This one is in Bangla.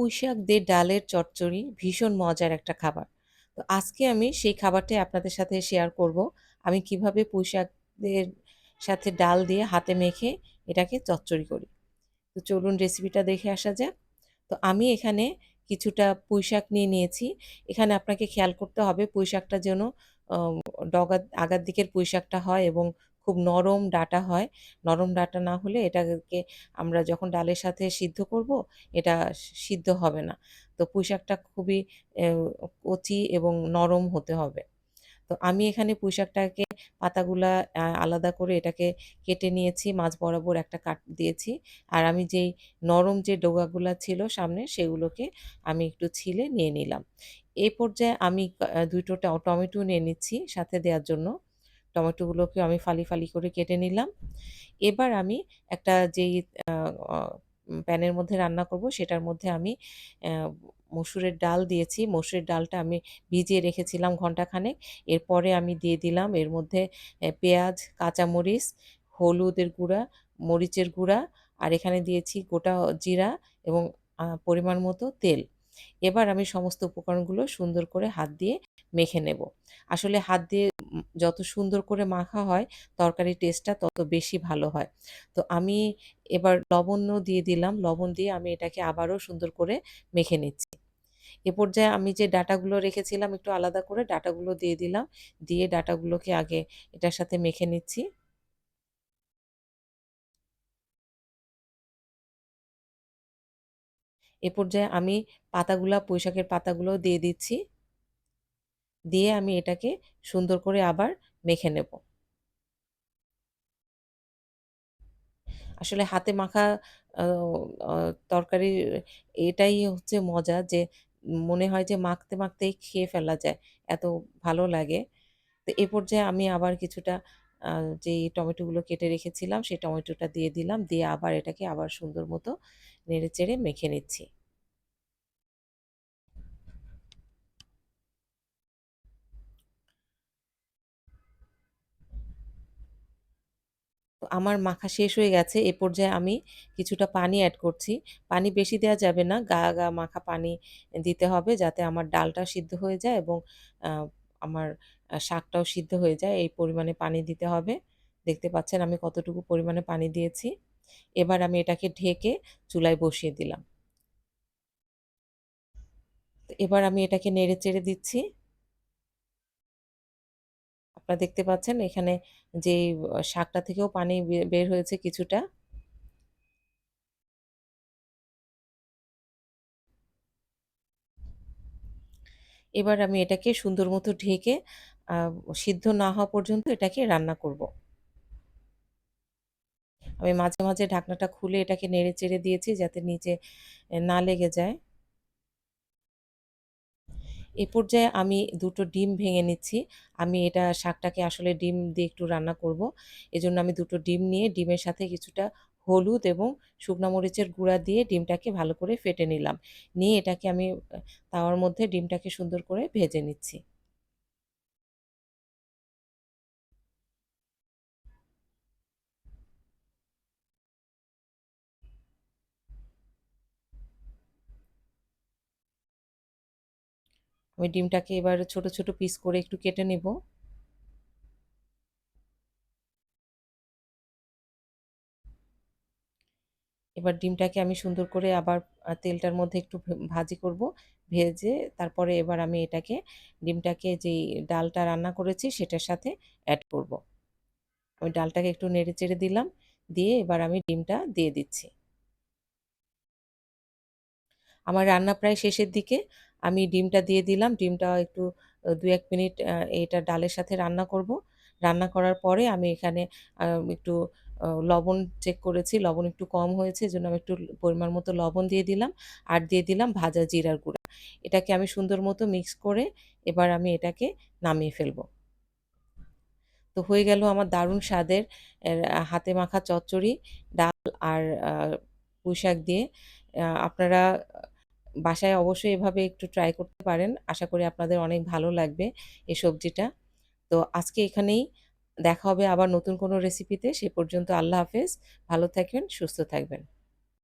পুঁইশাক দিয়ে ডালের চচ্চড়ি ভীষণ মজার একটা খাবার। তো আজকে আমি সেই খাবারটাই আপনাদের সাথে শেয়ার করব। আমি কীভাবে পুঁইশাকদের সাথে ডাল দিয়ে হাতে মেখে এটাকে চচ্চড়ি করি। তো চলুন রেসিপিটা দেখে আসা যাক। তো আমি এখানে কিছুটা পুঁইশাক নিয়ে নিয়েছি। এখানে আপনাকে খেয়াল করতে হবে পুঁইশাকটা যেন ডগা, আগার দিকের পুঁইশাকটা হয় এবং খুব নরম ডাঁটা হয়। নরম ডাঁটা না হলে এটাকে আমরা যখন ডালের সাথে সিদ্ধ করব, এটা সিদ্ধ হবে না। তো পুঁইশাকটা খুবই কচি এবং নরম হতে হবে। তো আমি এখানে পুঁইশাকটাকে পাতাগুলা আলাদা করে এটাকে কেটে নিয়েছি, মাঝ বরাবর একটা কাট দিয়েছি। আর আমি যেই নরম যে ডগাগুলা ছিল সামনে সেগুলোকে আমি একটু ছিলে নিয়ে নিলাম। এই পর্যায়ে আমি দুটো টমেটো নিয়ে নিচ্ছি সাথে দেওয়ার জন্য। টমেটোগুলোকে আমি ফালি, ফালি করে কেটে নিলাম। এবার আমি একটা যেই প্যানের মধ্যে রান্না করব সেটার মধ্যে আমি মসুরের ডাল দিয়েছি। মসুরের ডালটা আমি ভিজিয়ে রেখেছিলাম ঘন্টাখানেক। এরপরে আমি দিয়ে দিলাম এর মধ্যে পেঁয়াজ, কাঁচামরিচ, হলুদের গুঁড়া, মরিচের গুঁড়া আর এখানে দিয়েছি গোটা জিরা এবং পরিমাণ মতো তেল। এবার আমি সমস্ত উপকরণগুলো সুন্দর করে হাত দিয়ে মেখে নেব। আসলে হাত দিয়ে যত সুন্দর করে মাখা হয়, তরকারির টেস্টটা তত বেশি ভালো হয়। তো আমি এবার লবণও দিয়ে দিলাম। লবণ দিয়ে আমি এটাকে আবারও সুন্দর করে মেখে নিচ্ছি। এ পর্যায়ে আমি যে ডাটাগুলো রেখেছিলাম একটু আলাদা করে, ডাটাগুলো দিয়ে দিলাম। দিয়ে ডাটাগুলোকে আগে এটার সাথে মেখে নিচ্ছি। এ পর্যায়ে আমি পাতাগুলা, পুঁইশাকের পাতাগুলো দিয়ে দিচ্ছি। দিয়ে আমি এটাকে সুন্দর করে আবার মেখে নেব। আসলে হাতে মাখা তরকারির এটাই হচ্ছে মজা যে মনে হয় যে মাখতে, মাখতেই খেয়ে ফেলা যায়। এত ভালো লাগে। তো এ পর্যায়ে আমি আবার কিছুটা যেই টমেটোগুলো কেটে রেখেছিলাম সেই টমেটোটা দিয়ে দিলাম। দিয়ে আবার এটাকে আবার সুন্দর মতো নেড়েচেড়ে মেখে নিচ্ছি। তো আমার মাখা শেষ হয়ে গেছে। এ পর্যায়ে আমি কিছুটা পানি অ্যাড করছি। পানি বেশি দেওয়া যাবে না। গা, গা মাখা পানি দিতে হবে যাতে আমার ডালটা সিদ্ধ হয়ে যায় এবং আমার শাকটাও সিদ্ধ হয়ে যায়। এই পরিমাণে পানি দিতে হবে। দেখতে পাচ্ছেন আমি কতটুকু পরিমাণে পানি দিয়েছি। এবার আমি এটাকে ঢেকে চুলায় বসিয়ে দিলাম। এবার আমি এটাকে নেড়ে-চেড়ে দিচ্ছি। আপনারা দেখতে পাচ্ছেন এখানে আ শাকটা থেকেও পানি বের হয়েছে কিছুটা। এবার আমি এটাকে সুন্দর মতো ঢেকে সিদ্ধ না হওয়া পর্যন্ত এটাকে রান্না করব। আমি মাঝে, মাঝে ঢাকনাটা খুলে এটাকে নেড়ে-চেড়ে দিয়েছি যাতে নিচে না লেগে যায়। এ পর্যায়ে আমি দুটো ডিম ভেঙে নিচ্ছি। আমি এটা শাকটাকে আসলে ডিম দিয়ে একটু রান্না করব। এজন্য আমি দুটো ডিম নিয়ে ডিমের সাথে কিছুটা হলুদ এবং শুকনো মরিচের গুঁড়া দিয়ে ডিমটাকে ভালো করে ফেটে নিলাম। নিয়ে এটাকে আমি তাওয়ার মধ্যে ডিমটাকে সুন্দর করে ভেজে নিচ্ছি। আমি ডিমটাকে এবার ছোট, ছোট পিস করে একটু কেটে নেব। এবার ডিমটাকে আমি সুন্দর করে আবার তেলটার মধ্যে একটু ভাজি করব। ভেজে তারপরে এবার আমি এটাকে ডিমটাকে যেই ডালটা রান্না করেছি সেটার সাথে অ্যাড করব। আমি ডালটাকে একটু নেড়ে-চেড়ে দিলাম। দিয়ে এবার আমি ডিমটা দিয়ে দিচ্ছি। আমার রান্না প্রায় শেষের দিকে। আমি ডিমটা দিয়ে দিলাম। ডিমটা একটু আ ২-১ মিনিট এটা ডালের সাথে রান্না করব। রান্না করার পরে আমি এখানে একটু লবণ চেক করেছি। লবণ একটু কম হয়েছে জন্য আমি একটু পরিমাণ মতো লবণ দিয়ে দিলাম। আর দিয়ে দিলাম ভাজা জিরার গুঁড়া। এটাকে আমি সুন্দর মতো মিক্স করে এবার আমি এটাকে নামিয়ে ফেলব। তো হয়ে গেল আমার দারুণ স্বাদের হাতে মাখা চচ্চড়ি, ডাল আর পুঁইশাক দিয়ে। আপনারা বাসায় অবশ্যই এভাবে একটু ট্রাই করতে পারেন। আশা করি আপনাদের অনেক ভালো লাগবে এই সবজিটা। তো আজকে এখানেই দেখা হবে আবার নতুন কোনো রেসিপিতে। সে পর্যন্ত আল্লাহ হাফেজ। ভালো থাকবেন, সুস্থ থাকবেন।